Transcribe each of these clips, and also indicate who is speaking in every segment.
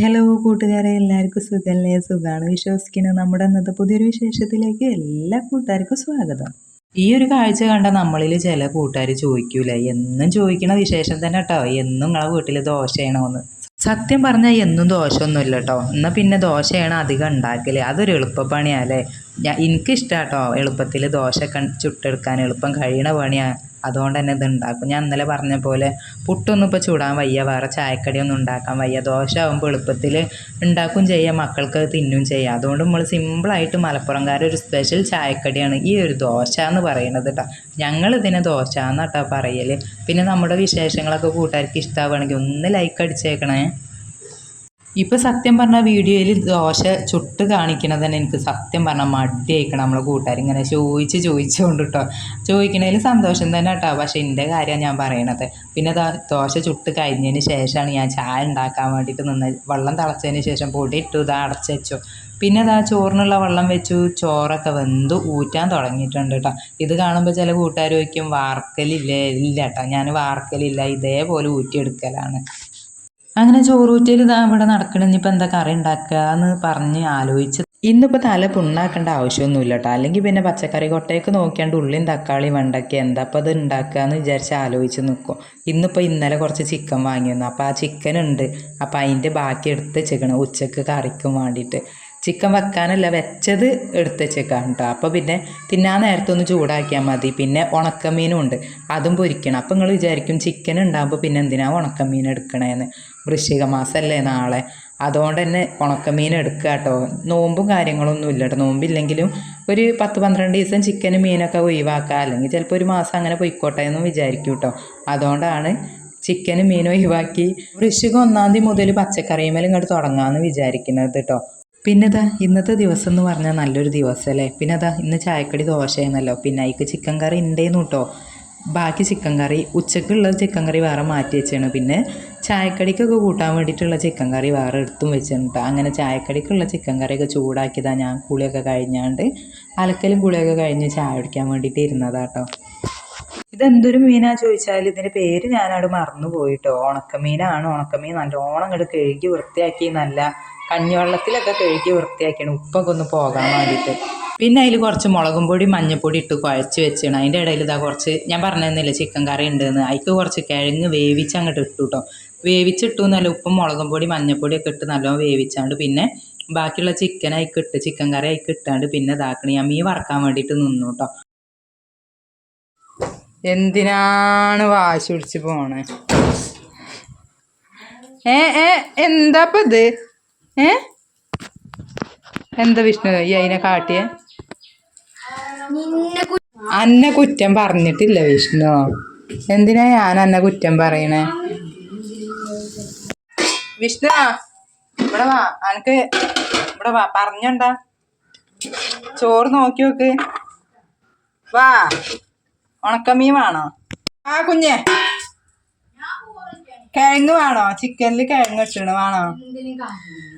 Speaker 1: Hello കൂട്ടുകാരെ എല്ലാവർക്കും സുഖമല്ലേ സുഖമാണ് വിശ്വസിക്കുന്നത് നമ്മുടെ ഇന്നത്തെ പുതിയൊരു വിശേഷത്തിലേക്ക് എല്ലാ കൂട്ടുകാർക്കും സ്വാഗതം. ഈ ഒരു കാഴ്ച കണ്ട നമ്മളിൽ ചില കൂട്ടുകാർ ചോദിക്കൂല? എന്നും ചോദിക്കണ വിശേഷം തന്നെ കേട്ടോ എന്നും നിങ്ങളെ വീട്ടിൽ ദോശ ചെയ്യണമെന്ന് സത്യം പറഞ്ഞാൽ എന്നും ദോശയൊന്നുമില്ല കേട്ടോ എന്നാൽ പിന്നെ ദോശയാണ് അധികം ഉണ്ടാക്കില്ലേ അതൊരു എളുപ്പപ്പണിയാല്ലേ ഞാൻ എളുപ്പത്തിൽ ദോശ ചുട്ടെടുക്കാൻ. എളുപ്പം കഴിയണ പണിയാണ് അതുകൊണ്ട് തന്നെ ഇത് ഉണ്ടാക്കും ഞാൻ ഇന്നലെ പറഞ്ഞ പോലെ പുട്ടൊന്നും ഇപ്പോൾ ചൂടാൻ വയ്യ. വേറെ ചായക്കടിയൊന്നും ഉണ്ടാക്കാൻ വയ്യ. ദോശ ആകുമ്പോൾ എളുപ്പത്തിൽ ഉണ്ടാക്കും ചെയ്യാം. മക്കൾക്ക് അത് തിന്നും ചെയ്യാം. അതുകൊണ്ട് നമ്മൾ സിമ്പിളായിട്ട് മലപ്പുറംകാരുടെ ഒരു സ്പെഷ്യൽ ചായക്കടിയാണ് ഈ ഒരു ദോശ എന്ന് പറയുന്നത് കേട്ടോ ഞങ്ങൾ ഇതിനെ ദോശ എന്നാട്ടോ പറയൽ പിന്നെ നമ്മുടെ വിശേഷങ്ങളൊക്കെ കൂട്ടുകാർക്ക് ഇഷ്ടമാവുകയാണെങ്കിൽ ഒന്ന് ലൈക്ക് അടിച്ചേക്കണേ. ഇപ്പം സത്യം പറഞ്ഞാൽ വീഡിയോയിൽ ദോശ ചുട്ട് കാണിക്കണത് തന്നെ എനിക്ക് സത്യം പറഞ്ഞാൽ മടിയായിക്കണം നമ്മളെ കൂട്ടുകാർ ഇങ്ങനെ ചോദിച്ച് ചോദിച്ചുകൊണ്ട് കേട്ടോ ചോദിക്കണതിൽ സന്തോഷം തന്നെ കേട്ടോ പക്ഷേ എന്റെ കാര്യമാണ് ഞാൻ പറയണത്. പിന്നെ ദോശ ചുട്ട് കഴിഞ്ഞതിന് ശേഷമാണ് ഞാൻ ചായ ഉണ്ടാക്കാൻ വേണ്ടിയിട്ട് നിന്ന്. വെള്ളം തിളച്ചതിന് ശേഷം പൊടി ഇട്ടു ഇതാ അടച്ച് വെച്ചു. പിന്നെ ഇതാ ചോറിനുള്ള വെള്ളം വെച്ചു ചോറൊക്കെ വെന്ത് ഊറ്റാൻ തുടങ്ങിയിട്ടുണ്ട് കേട്ടോ ഇത് കാണുമ്പോൾ ചില കൂട്ടുകാർ ചോദിക്കും വാർക്കലില്ലേ? ഇല്ല കേട്ടോ ഞാൻ വാർക്കലില്ല ഇതേപോലെ ഊറ്റിയെടുക്കലാണ്. അങ്ങനെ ചോറൂറ്റയിൽ ഇതാ ഇവിടെ നടക്കണം ഇനിയിപ്പോൾ എന്താ കറി ഉണ്ടാക്കുക എന്ന് പറഞ്ഞ് ആലോചിച്ച്. ഇന്നിപ്പോൾ തല പുണ്ണാക്കേണ്ട ആവശ്യമൊന്നുമില്ല കേട്ടോ അല്ലെങ്കിൽ പിന്നെ പച്ചക്കറി കൊട്ടയൊക്കെ നോക്കിയാണ്ട് ഉള്ളിയും തക്കാളിയും വെണ്ടയ്ക്ക എന്താ അപ്പോൾ അത് ഉണ്ടാക്കുക എന്ന് വിചാരിച്ച് ആലോചിച്ച് നിൽക്കും. ഇന്നിപ്പോൾ ഇന്നലെ കുറച്ച് ചിക്കൻ വാങ്ങിയിരുന്നു. അപ്പോൾ ആ ചിക്കൻ ഉണ്ട്. അപ്പോൾ അതിന്റെ ബാക്കി എടുത്ത് വെച്ചേക്കണം ഉച്ചയ്ക്ക് കറിക്കും വേണ്ടിയിട്ട്. ചിക്കൻ വെക്കാനല്ല വെച്ചത് എടുത്ത് വെച്ചേക്കാം കേട്ടോ. അപ്പോൾ പിന്നെ തിന്നാൻ നേരത്തെ ഒന്ന് ചൂടാക്കിയാൽ മതി. പിന്നെ ഉണക്കമീനും ഉണ്ട്. അതും പൊരിക്കണം. അപ്പോൾ നിങ്ങൾ വിചാരിക്കും ചിക്കൻ ഉണ്ടാകുമ്പോൾ പിന്നെ എന്തിനാണ് ഉണക്കമീൻ എടുക്കണേന്ന്. വൃശ്ചിക മാസമല്ലേ നാളെ? അതുകൊണ്ട് തന്നെ ഉണക്കമീൻ എടുക്കുക കേട്ടോ നോമ്പും കാര്യങ്ങളൊന്നും ഇല്ല കേട്ടോ നോമ്പില്ലെങ്കിലും ഒരു പത്ത് പന്ത്രണ്ട് ദിവസം ചിക്കനും മീനൊക്കെ ഒഴിവാക്കുക അല്ലെങ്കിൽ ചിലപ്പോൾ ഒരു മാസം അങ്ങനെ പൊയ്ക്കോട്ടെ എന്നും വിചാരിക്കും കേട്ടോ അതുകൊണ്ടാണ് ചിക്കനും മീനും ഒഴിവാക്കി വൃശ്ചികം ഒന്നാം തീയതി മുതൽ പച്ചക്കറിയുമേലും ഇങ്ങോട്ട് തുടങ്ങാമെന്ന് വിചാരിക്കുന്നത് കേട്ടോ പിന്നെ ഇതാ ഇന്നത്തെ ദിവസം എന്ന് പറഞ്ഞാൽ നല്ലൊരു ദിവസമല്ലേ പിന്നെ അതാ ഇന്ന് ചായക്കടി ദോശയെന്നല്ലോ. പിന്നെ അതിക്ക് ചിക്കൻ കറി ഉണ്ടേന്നു കേട്ടോ ബാക്കി ചിക്കൻ കറി ഉച്ചക്കുള്ള ചിക്കൻ കറി വേറെ മാറ്റി വെച്ചാണ്. പിന്നെ ചായക്കടിക്കൊക്കെ കൂട്ടാൻ വേണ്ടിയിട്ടുള്ള ചിക്കൻ കറി വേറെ എടുത്തും കേട്ടോ അങ്ങനെ ചായക്കടിക്കുള്ള ചിക്കൻ കറിയൊക്കെ ചൂടാക്കിയതാണ് ഞാൻ കുളിയൊക്കെ കഴിഞ്ഞാണ്ട് അലക്കലും കുളിയൊക്കെ കഴിഞ്ഞ് ചായ കുടിക്കാൻ വേണ്ടിയിട്ട് ഇരുന്നതാട്ടോ ഇതെന്തൊരു മീനാ ചോദിച്ചാൽ ഇതിന്റെ പേര് ഞാനവിടെ മറന്നു പോയിട്ടോ ഉണക്കമീനാണ്. ഉണക്കമീൻ നല്ലോണം അങ്ങോട്ട് കഴുകി വൃത്തിയാക്കി നല്ല കഞ്ഞിവെള്ളത്തിലൊക്കെ കഴുകി വൃത്തിയാക്കിയാണ് ഉപ്പൊക്കെ ഒന്ന് പോകാൻ വേണ്ടിയിട്ട്. പിന്നെ അതിൽ കുറച്ച് മുളകും പൊടി മഞ്ഞൾപ്പൊടി ഇട്ട് കുഴച്ച് വെച്ചാണ്. അതിന്റെ ഇടയിൽ ഇതാ കുറച്ച് ഞാൻ പറഞ്ഞതെന്നില്ല ചിക്കൻ കറി ഉണ്ടെന്ന്. അതിക്ക് കുറച്ച് കിഴങ്ങ് വേവിച്ച് അങ്ങോട്ട് ഇട്ടു കേട്ടോ വേവിച്ചിട്ടു നല്ല ഉപ്പും മുളകും പൊടി മഞ്ഞൾപ്പൊടി ഒക്കെ ഇട്ട് നല്ലോണം വേവിച്ചാണ്ട് പിന്നെ ബാക്കിയുള്ള ചിക്കൻ അതിക്ക് ഇട്ട് ചിക്കൻ കറി അതിക്ക് ഇട്ടാണ്ട് പിന്നെ ഇതാക്കണേ. ഞാൻ മീൻ വറക്കാൻ വേണ്ടിയിട്ട് നിന്നു കേട്ടോ എന്തിനാണ് വാശി പിടിച്ച് പോണേ? ഏ ഏ എന്താപ്പത്? ഏ? എന്താ വിഷ്ണു? ഈ അതിനെ കാട്ടിയ? അന്നെ കുറ്റം പറഞ്ഞിട്ടില്ല വിഷ്ണു. എന്തിനാ ഞാൻ അന്നെ കുറ്റം പറയണേ? വിഷ്ണു ഇവിടെ വാ. അനക്ക് ഇവിടെ വാ. പറഞ്ഞണ്ടാ. ചോറ് നോക്കി നോക്ക്. വാ. ഉണക്കമീൻ വേണോ? ആ കുഞ്ഞെ. കിഴങ്ങ് വേണോ? ചിക്കനിൽ കിഴങ്ങ് ഇട്ടണ വേണോ?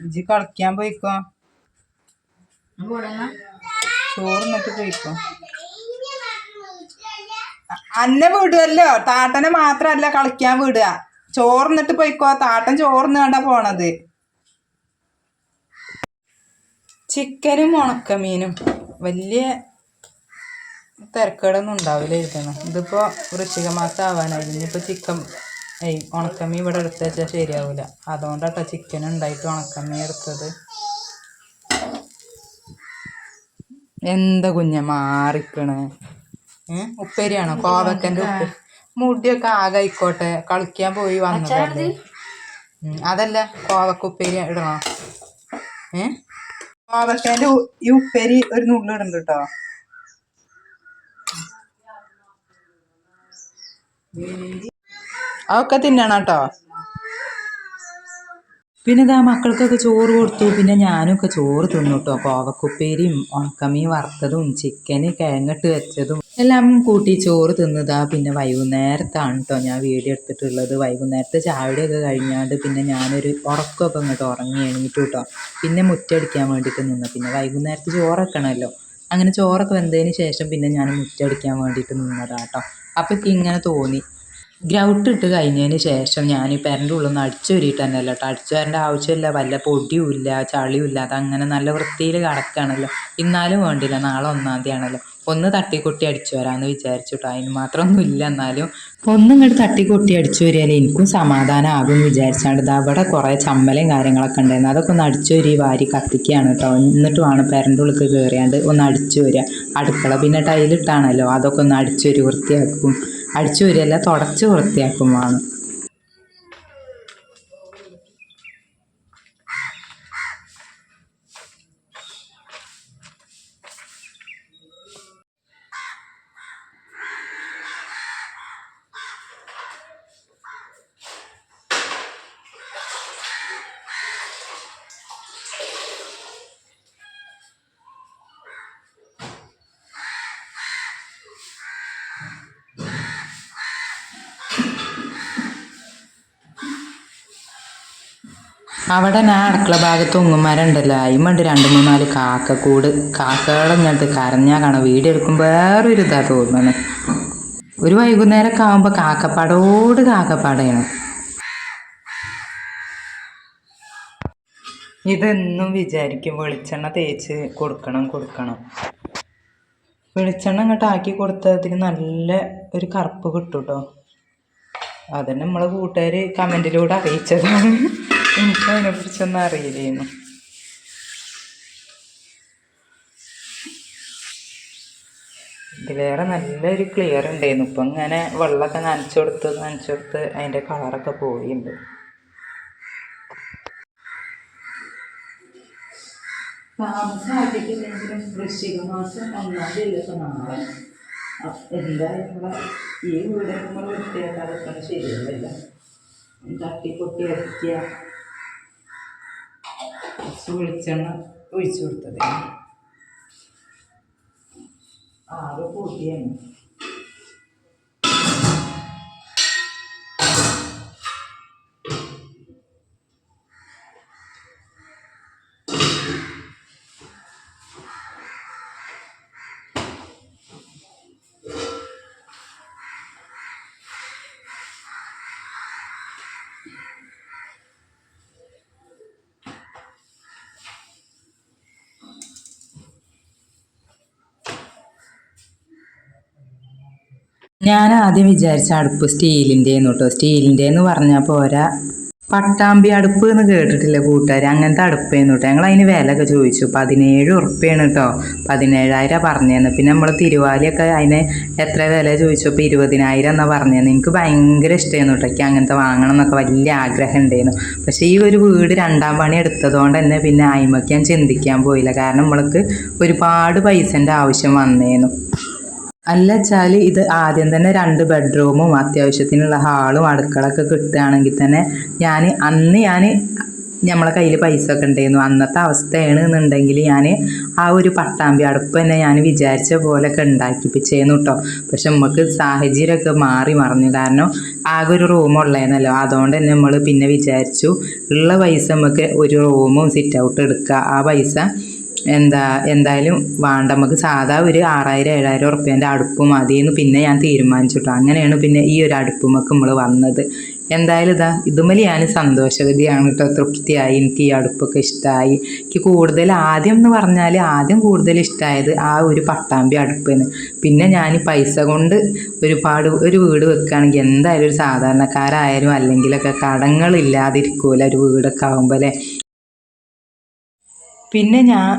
Speaker 1: ഇജ്ജ് കളിക്കാൻ പോയിക്കോ. ചോറിന്നിട്ട് പോയിപ്പോ അന്നെ വിടുവല്ലോ. താട്ടനെ മാത്രല്ല കളിക്കാൻ വിടുക. ചോറിന്നിട്ട് പോയിക്കോ. താട്ടൻ ചോറിന് കണ്ട പോണത്. ചിക്കനും ഉണക്കമീനും. വലിയ തിരക്കേടൊന്നും ഉണ്ടാവില്ല ഇരിക്കണം ഇതിപ്പോ വൃശ്ചിക മാസം ആവാനായി ഇനിയിപ്പോ ചിക്കൻ ഉണക്കമീൻ ഇവിടെ എടുത്ത് വെച്ചാൽ ശരിയാവില്ല അതുകൊണ്ടാട്ടോ ചിക്കൻ ഉണ്ടായിട്ട് ഉണക്കമീൻ എടുത്തത്. എന്താ കുഞ്ഞ മാറിക്കണ്? ഉപ്പേരിയാണോ? കോവക്കന്റെ ഉപ്പ്. മുടിയൊക്കെ ആകെ ആയിക്കോട്ടെ. കളിക്കാൻ പോയി വന്നതല്ലേ അതല്ല കോവക്ക ഉപ്പേരി ഇടണോ? ഏ? കോവക്കേന്റെ ഈ ഉപ്പേരി ഒരു നുള്ളിടുന്നുണ്ട് കേട്ടോ അതൊക്കെ തിന്നണം കേട്ടോ പിന്നെ ഇതാ മക്കൾക്കൊക്കെ ചോറ് കൊടുത്തു. പിന്നെ ഞാനും ഒക്കെ ചോറ് തിന്നു കേട്ടോ കോവക്കുപ്പേരിയും ഉണക്കമീൻ വറുത്തതും ചിക്കന് കിഴങ്ങിട്ട് വെച്ചതും എല്ലാം കൂട്ടി ചോറ് തിന്നതാ. പിന്നെ വൈകുന്നേരത്താണ് കേട്ടോ ഞാൻ വീഡിയോ എടുത്തിട്ടുള്ളത്. വൈകുന്നേരത്തെ ചായയുടെയൊക്കെ കഴിഞ്ഞാണ്ട് പിന്നെ ഞാനൊരു ഉറക്കമൊക്കെ ഇങ്ങോട്ട് ഉറങ്ങി എണീറ്റു കേട്ടോ പിന്നെ മുറ്റടിക്കാൻ വേണ്ടിയിട്ട് നിന്ന്. പിന്നെ വൈകുന്നേരത്ത് ചോറൊക്കെയാണല്ലോ അങ്ങനെ ചോറൊക്കെ വെന്തതിന് ശേഷം പിന്നെ ഞാൻ മുറ്റടിക്കാൻ വേണ്ടിയിട്ട് നിന്നതാ കേട്ടോ അപ്പോൾ ഇങ്ങനെ തോന്നി. ഗ്രൗട്ട് ഇട്ട് കഴിഞ്ഞതിന് ശേഷം ഞാൻ പെരന്റെ ഉള്ളിൽ നിന്ന് അടിച്ചു വരിയിട്ട് തന്നെ കേട്ടോ അടിച്ചു വരേണ്ട ആവശ്യമില്ല വല്ല പൊടിയും ഇല്ല ചളിയും ഇല്ല അതങ്ങനെ നല്ല വൃത്തിയിൽ കിടക്കുകയാണല്ലോ ഇന്നാലും വേണ്ടില്ല നാളെ ഒന്നാം തീയതി ആണല്ലോ ഒന്ന് തട്ടിക്കൊട്ടി അടിച്ചു വരാമെന്ന് വിചാരിച്ചു കേട്ടോ അതിന് മാത്രമൊന്നും ഇല്ല എന്നാലും ഒന്നും ഇങ്ങോട്ട് തട്ടിക്കൊട്ടി അടിച്ചു വരികയാലേ എനിക്കും സമാധാനം ആകും വിചാരിച്ചാണ്ട് അവിടെ കുറേ ചമ്മലയും കാര്യങ്ങളൊക്കെ ഉണ്ടായിരുന്നു. അതൊക്കെ ഒന്ന് അടിച്ചു വരി വാരി കത്തിക്കുകയാണ് കേട്ടോ എന്നിട്ട് വേണം പെരന്റെ ഉള്ളിൽ കയറിയാണ്ട് ഒന്ന് അടിച്ചു വരിക. അടുക്കള പിന്നെ ടൈലിട്ടാണല്ലോ അതൊക്കെ ഒന്ന് അടിച്ചു വരി വൃത്തിയാക്കും. അടിച്ചു വരികയല്ല തുടച്ചു വൃത്തിയാക്കും അവിടെ ഞാൻ അടുക്കള ഭാഗത്ത് ഉങ്ങുമാരുണ്ടല്ലോ. അതിമുണ്ട് രണ്ട് മൂന്നാൽ കാക്കക്കൂട്. കാക്കകളെ ഇങ്ങോട്ട് കരഞ്ഞാൽ കാണാം. വീഡിയോ എടുക്കുമ്പോൾ വേറൊരു ഇതാ തോന്നുന്നത് ഒരു വൈകുന്നേരമൊക്കെ ആകുമ്പോൾ കാക്കപ്പാടോട് കാക്കപ്പാടയാണ് ഇതെന്നും വിചാരിക്കും വെളിച്ചെണ്ണ തേച്ച് കൊടുക്കണം കൊടുക്കണം. വെളിച്ചെണ്ണ ഇങ്ങോട്ട് ആക്കി കൊടുത്തതിൽ നല്ല ഒരു കറുപ്പ് കിട്ടും കേട്ടോ അതന്നെ നമ്മളെ കൂട്ടുകാർ കമന്റിലൂടെ അറിയിച്ചതാണ്. എനിക്ക് ഒന്നും അറിയില്ലായിരുന്നു ഇതിലേറെ നല്ലൊരു ക്ലിയർ ഉണ്ടായിരുന്നു ഇപ്പം ഇങ്ങനെ വെള്ളമൊക്കെ നനച്ചു കൊടുത്ത് നനച്ചു കൊടുത്ത് അതിന്റെ കളറൊക്കെ നാളെ എന്തായാലും ഈ വീട് നമ്മൾ വൃത്തിയാക്കാതെ ശരിയല്ല തട്ടിപ്പൊട്ടി അടിക്കുക. കുറച്ച് വെളിച്ചെണ്ണ ഒഴിച്ചു കൊടുത്തത്. ആകെ പൊടിയാണ് ഞാൻ ആദ്യം വിചാരിച്ച അടുപ്പ് സ്റ്റീലിന്റെ കേട്ടോ. സ്റ്റീലിന്റെ എന്ന് പറഞ്ഞാൽ പോരാ. പട്ടാമ്പി അടുപ്പ് എന്ന് കേട്ടിട്ടില്ല കൂട്ടുകാർ അങ്ങനത്തെ അടുപ്പേന്ന് കേട്ടോ. ഞങ്ങൾ അതിന് വിലയൊക്കെ ചോദിച്ചു. പതിനേഴ് ഉറുപ്പ്യാണ് കേട്ടോ. പതിനേഴായിരം പറഞ്ഞതെന്ന് പിന്നെ നമ്മൾ തിരുവാലിയൊക്കെ അതിന് എത്ര വില ചോദിച്ചപ്പോൾ ഇരുപതിനായിരം എന്നാ പറഞ്ഞതെന്ന് എനിക്ക് ഭയങ്കര ഇഷ്ടമായിരുന്നു കേട്ടോ. എനിക്ക് അങ്ങനത്തെ വാങ്ങണം എന്നൊക്കെ വലിയ ആഗ്രഹം ഉണ്ടായിരുന്നു. പക്ഷേ ഈ ഒരു വീട് രണ്ടാം പണി എടുത്തതുകൊണ്ട് തന്നെ പിന്നെ അയിമയ്ക്ക് ഞാൻ ചിന്തിക്കാൻ പോയില്ല. കാരണം നമ്മൾക്ക് ഒരുപാട് പൈസന്റെ ആവശ്യം വന്നേന്നു. അല്ല വെച്ചാൽ ഇത് ആദ്യം തന്നെ രണ്ട് ബെഡ്റൂമും അത്യാവശ്യത്തിനുള്ള ഹാളും അടുക്കളൊക്കെ കിട്ടുകയാണെങ്കിൽ തന്നെ ഞാൻ അന്ന് ഞാൻ നമ്മളെ കയ്യിൽ പൈസ ഒക്കെ ഉണ്ടായിരുന്നു. അന്നത്തെ അവസ്ഥയാണ് എന്നുണ്ടെങ്കിൽ ഞാൻ ആ ഒരു പട്ടാമ്പി അടുപ്പ് തന്നെ ഞാൻ വിചാരിച്ച പോലെയൊക്കെ ഉണ്ടാക്കിപ്പിച്ചേന്നു കേട്ടോ പക്ഷെ നമുക്ക് സാഹചര്യമൊക്കെ മാറി മറിഞ്ഞു. കാരണം ആകെ ഒരു റൂം ഉള്ളതെന്നല്ലോ അതുകൊണ്ട് തന്നെ നമ്മൾ പിന്നെ വിചാരിച്ചു ഉള്ള പൈസ നമുക്ക് ഒരു റൂമും സിറ്റ് ഔട്ട് എടുക്കുക. ആ പൈസ എന്താ എന്തായാലും വേണ്ട. നമുക്ക് സാധാ ഒരു ആറായിരം ഏഴായിരം ഉറുപ്പ്യന്റെ അടുപ്പ് മതിയെന്ന് പിന്നെ ഞാൻ തീരുമാനിച്ചിട്ടു. അങ്ങനെയാണ് പിന്നെ ഈ ഒരു അടുപ്പുമൊക്കെ നമ്മൾ വന്നത്. എന്തായാലും ഇതാ ഇതുമലി ഞാൻ സന്തോഷവതിയാണ് കേട്ടോ. തൃപ്തിയായി. എനിക്ക് ഈ അടുപ്പൊക്കെ ഇഷ്ടമായി എനിക്ക് കൂടുതൽ ആദ്യം എന്ന് പറഞ്ഞാൽ ആദ്യം കൂടുതൽ ഇഷ്ടമായത് ആ ഒരു പട്ടാമ്പി അടുപ്പിന് പിന്നെ ഞാൻ പൈസ കൊണ്ട് ഒരുപാട് ഒരു വീട് വെക്കുകയാണെങ്കിൽ എന്തായാലും ഒരു സാധാരണക്കാരായാലും അല്ലെങ്കിലൊക്കെ കടങ്ങളില്ലാതിരിക്കൂല ഒരു വീടൊക്കെ ആകുമ്പോൾ അല്ലേ? പിന്നെ ഞാൻ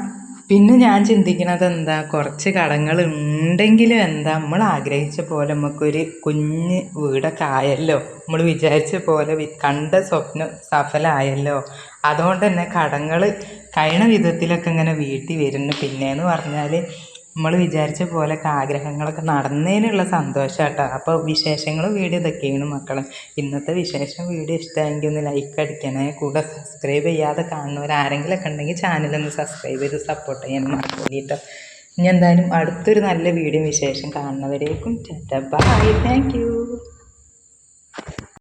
Speaker 1: പിന്നെ ഞാൻ ചിന്തിക്കുന്നത് എന്താ കുറച്ച് കടങ്ങൾ ഉണ്ടെങ്കിലും എന്താ നമ്മൾ ആഗ്രഹിച്ച പോലെ നമുക്കൊരു കുഞ്ഞ് വീടൊക്കെ ആയല്ലോ. നമ്മൾ വിചാരിച്ച പോലെ കണ്ട സ്വപ്നം സഫലമായല്ലോ അതുകൊണ്ട് തന്നെ കടങ്ങൾ കഴിയണ വിധത്തിലൊക്കെ ഇങ്ങനെ വീട്ടിൽ വരുന്നു. പിന്നെയെന്ന് പറഞ്ഞാൽ നമ്മൾ വിചാരിച്ച പോലെയൊക്കെ ആഗ്രഹങ്ങളൊക്കെ നടന്നതിനുള്ള സന്തോഷം കേട്ടോ അപ്പോൾ വിശേഷങ്ങൾ വീഡിയോ ഇതൊക്കെയാണ് മക്കളെ. ഇന്നത്തെ വിശേഷം വീഡിയോ ഇഷ്ടമായെങ്കിൽ ഒന്ന് ലൈക്ക് അടിക്കണേ. കൂടെ സബ്സ്ക്രൈബ് ചെയ്യാതെ കാണുന്നവർ ആരെങ്കിലുമൊക്കെ ഉണ്ടെങ്കിൽ ചാനലൊന്ന് സബ്സ്ക്രൈബ് ചെയ്ത് സപ്പോർട്ട് ചെയ്യാൻ മറക്കൂല കേട്ടോ. ഇനി എന്തായാലും അടുത്തൊരു നല്ല വീഡിയോ വിശേഷം കാണുന്നവരേക്കും. Bye thank you